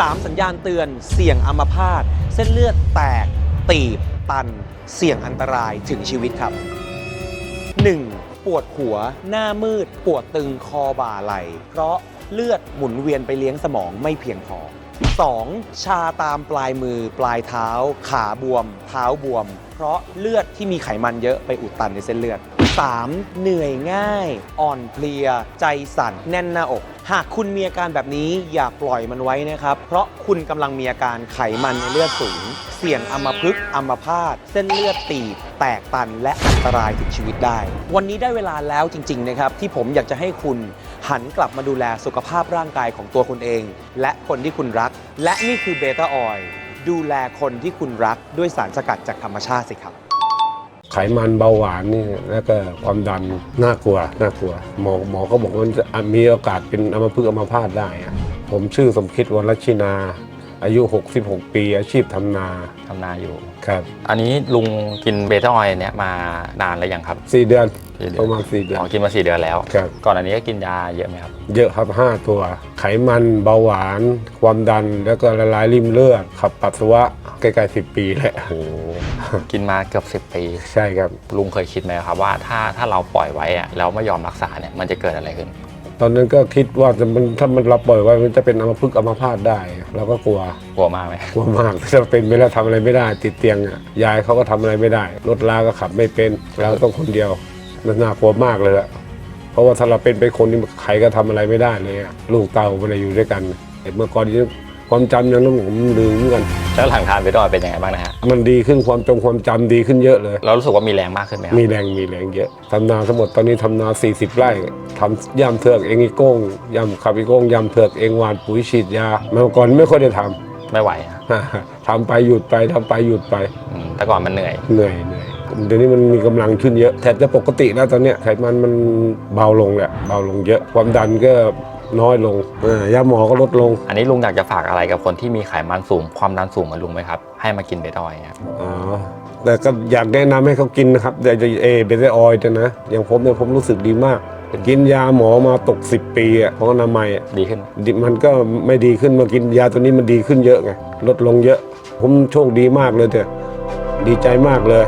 3 สัญญาณเตือนเสี่ยงอัมพาตเส้นเลือดแตก ตีบ ตัน เสี่ยงอันตรายถึงชีวิตครับ 1. ปวดหัว หน้ามืด ปวดตึงคอบ่าไหล เพราะเลือดหมุนเวียนไปเลี้ยงสมองไม่เพียงพอ 2. ชาตามปลายมือปลายเท้า ขาบวม เท้าบวม เพราะเลือดที่มีไขมันเยอะไปอุดตันในเส้นเลือด 3. เหนื่อยง่าย อ่อนเพลีย ใจสั่น แน่นหน้าอก หากคุณมีอาการแบบนี้อย่าปล่อยมันไว้นะครับ เพราะคุณกำลังมีอาการไขมันในเลือดสูง เสี่ยงอัมพฤกษ์อัมพาตเส้นเลือดตีบ แตกตันและอันตรายถึงชีวิตได้ วันนี้ได้เวลาแล้วจริง ๆ นะครับ ที่ผมอยากจะให้คุณหันกลับมาดูแลสุขภาพร่างกายของตัวคุณเอง และคนที่คุณรัก และนี่คือเบต้าออยล์ดูแลคนที่คุณรักด้วยสารสกัดจากธรรมชาติสิครับ ไขมันเบาหวานนี่แล้วก็ความดันน่ากลัวน่ากลัว หมอหมอก็บอกว่ามีโอกาสเป็นอัมพฤกษ์อัมพาตได้ ผมชื่อสมคิดวรชินา อายุ 66 ปีอาชีพทำนาทำนาอยู่ ครับอันนี้ลุงกินเบต้าออยล์เนี่ยมานานแล้วยังครับ4เดือนสี่เดืปอนระมาณ4เดือน อ๋อกินมาสี่เดือนแล้ว ครับ ก่อนอันนี้ก็กินยาเยอะไหมครับ เยอะครับ5ตัว ไขมันเบาหวาน ความดันแล้วก็ละลายริ่มเลือดขับปัสสาวะใกล้ๆ10ปีแหละโอ้กินมาเกือบ10 ปี ใช่ครับ ลุงเคยคิดไหมครับว่าถ้าถ้าเราปล่อยไว้อะแล้วไม่ยอมรักษาเนี่ยมันจะเกิดอะไรขึ้น ตอนนั้นก็คิดว่าจะมันถ้ามันเราปล่อยไว้มันจะเป็นอัมพฤกษ์อัมพาตได้เราก็กลัวกลัวมากไหมกลัวมากถ้าเป็นไม่ได้ทำอะไรไม่ได้ ติดเตียงอะยายเขาก็ทำอะไรไม่ได้ รถลาก็ขับไม่เป็นเราต้องคนเดียวมันน่ากลัวมากเลยอะเพราะว่าถ้าเราเป็นไปคนนี้ใครก็ทำอะไรไม่ได้เลยอะลูกเต่ามันอยู่ด้วยกันแต่เมื่อก่อนนี้ ความจำยังต้องผมลืมเหมือนกัน แล้วหลังทานเบต้าออยล์เป็นยังไงบ้างนะฮะ มันดีขึ้นความจงความจำดีขึ้นเยอะเลย เรารู้สึกว่ามีแรงมากขึ้นไหมครับมีแรงมีแรงเยอะทำนาทั้งหมดตอนนี้ทำนา 40 ไร่ทำย่ำเถือกเองอีโก้งย่ำขับอีโก้งย่ำเถือกเองหวานปุ๋ยฉีดยาเมื่อก่อนไม่ค่อยได้ทไม่ไหวอะำ ทำไปหยุดไปทำไปหยุดไปอืมแต่ก่อนมันเหนื่อย เหนื่อยเหนื่อยเดี๋ยวนี้มันมีกำลังขึ้นเยอะแทบจะปกติแล้วตอนเนี้ยไขมันมันเบาลงแหละเบาลงเยอะ ความดันก็ น้อยลงเออยาหมอก็ลดลง อันนี้ลุงอยากจะฝากอะไรกับคนที่มีไขมันสูงความดันสูงเหมือนลุงไหมครับให้มากินเบต้าออยล์ครับอ๋อแต่ก็อยากแนะนำให้เขากินนะครับแต่เอเบต้าออยล์นะอย่างผมเนี่ยผมรู้สึกดีมากกินยาหมอมาตก 10 ปีอะของอนามัยอะดีขึ้นดิมันก็ไม่ดีขึ้นมากินยาตัวนี้มันดีขึ้นเยอะไงลดลงเยอะ ผมโชคดีมากเลยเถอะดีใจมากเลย